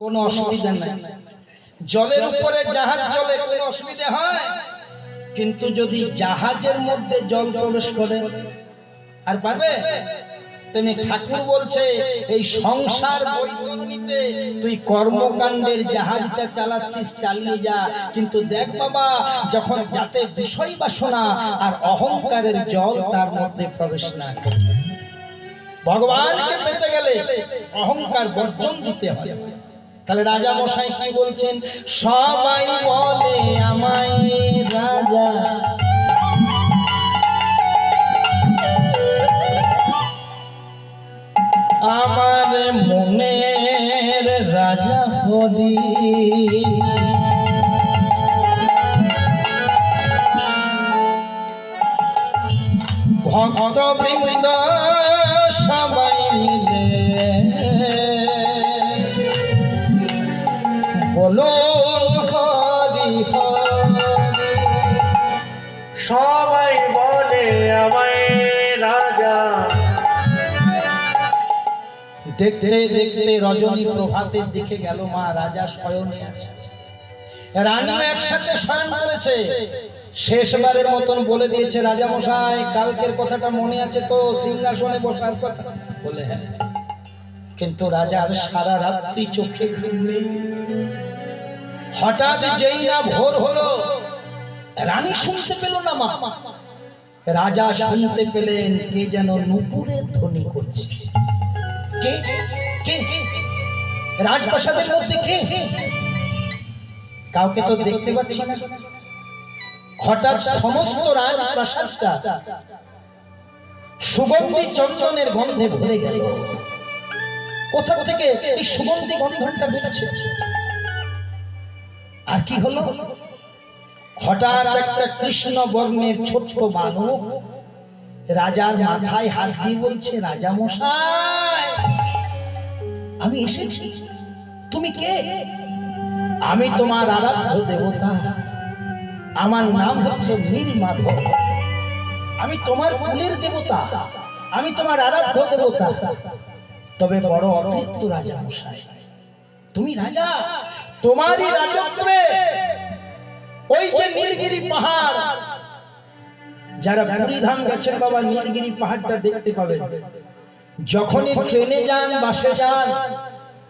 কোনো অসুবিধা নাই। জলের উপরে জাহাজ চলে, কোনো অসুবিধা হয়? কিন্তু যদি জাহাজের মধ্যে জল প্রবেশ করে, আর পারবে? তুমি ঠাকুর বলছে, এই সংসার বৈতরণীতে তুই কর্মকাণ্ডের জাহাজটা চালাচ্ছিস, চালিয়ে যা। কিন্তু দেখ বাবা, যখন যাতে বিষয় বাসনা আর অহংকারের জল তার মধ্যে প্রবেশ না। ভগবানকে পেতে গেলে অহংকার বর্জন দিতে হয়। তাহলে রাজা মশাই কি বলছেন? সবাই বলে আমায় রাজা। আমার মনের রাজা হরি ভক্ত বৃন্দ দেখতে দেখতে রজনী প্রভাতের দিকে গেল, মা রাজা শয়নে আছে। রানী একসাথে শয়ন করেছে। শেষবারের মতন বলে দিয়েছে রাজা মশাই কালকের কথাটা মনে আছে তো, সিংহাসনে বসার কথা। বলে হ্যাঁ। কিন্তু রাজার সারা রাত্রি চোখে নেই। হঠাৎ যেই না ভোর হলো, রানী শুনতে পেল না মা। রাজা শুনতে পেলেন কে যেন নুপুরের ধ্বনি করছে। কে? কে? রাজপ্রাসাদের মধ্যে কে? কাউকে তো দেখতে পাচ্ছি না। হঠাৎ সমস্ত রাজপ্রাসাদটা সুগন্ধি চন্দনের গন্ধে ভরে গেল। কোথা থেকে এই সুগন্ধি গন্ধটা বেরোচ্ছে? আর কি হলো? হঠাৎ একটা কৃষ্ণ বর্ণের ছোট্ট বালক রাজার মাথায় হাত দিয়ে বলছে রাজা মশাই আমি এসেছি। তুমি কে? আমি তোমার আরাধ্য দেবতা। আমার নাম হচ্ছে নীল মাধব। আমি তোমার কুলের দেবতা। আমি তোমার আরাধ্য দেবতা। তবে বড় অতৃপ্ত রাজা মশাই। তুমি রাজা, তোমারই রাজত্বে ওই যে নীলগিরি পাহাড়। যারা পুরী ধাম গেছেন বাবা নীলগিরি পাহাড়টা দেখতে পাবেন যখনই ট্রেনে যান বাসে যান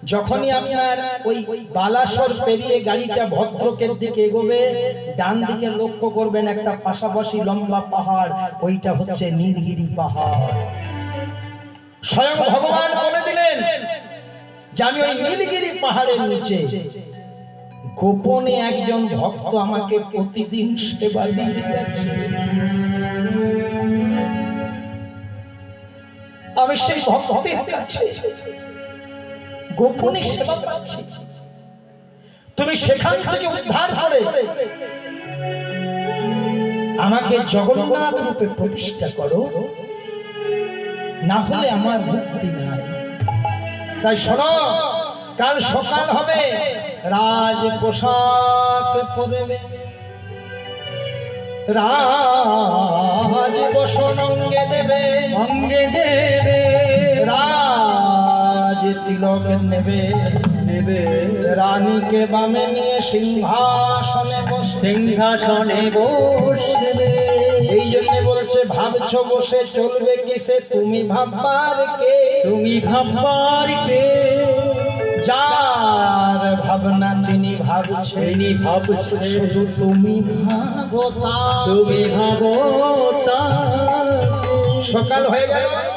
যখনই আপনার ওই বালাসর পেরিয়ে গাড়িটা ভদ্রকের দিকে এগোবে ডান দিকে লক্ষ্য করবেন একটা পাশাপাশি লম্বা পাহাড় ওইটা হচ্ছে নীলগিরি পাহাড়। স্বয়ং ভগবান বলে দিলেন যে আমি ওই নীলগিরি পাহাড়ের নিচে। গোপনে একজন ভক্ত আমাকে প্রতিদিন সেবা দিয়ে যাচ্ছে আমি সেই ভক্তের কাছে গোপনে সেবা পাচ্ছি। তুমি সেখান থেকে উদ্ধার করে আমাকে জগন্নাথ রূপে প্রতিষ্ঠা করো। না হলে আমার মুক্তি নাই। তাই শোনো, কাল সকাল হবে। রাজ পোশাক পরবে রাজ বসন অঙ্গে দেবে। অঙ্গে দেবে। রাজ তিলক নেবে নেবে। রানীকে বামে নিয়ে সিংহাসনে বসে সিংহাসনে বসবে। এই জন্য বলছে ভাবছ বসে চলবে কিসে? তুমি ভাববার কে? তুমি ভাববার কে? যার ভাবনা তিনি ভাবছে। তিনি ভাবছে। শুধু তুমি ভাবো তা। তুমি ভাবো তা। সকাল হয়ে গেল।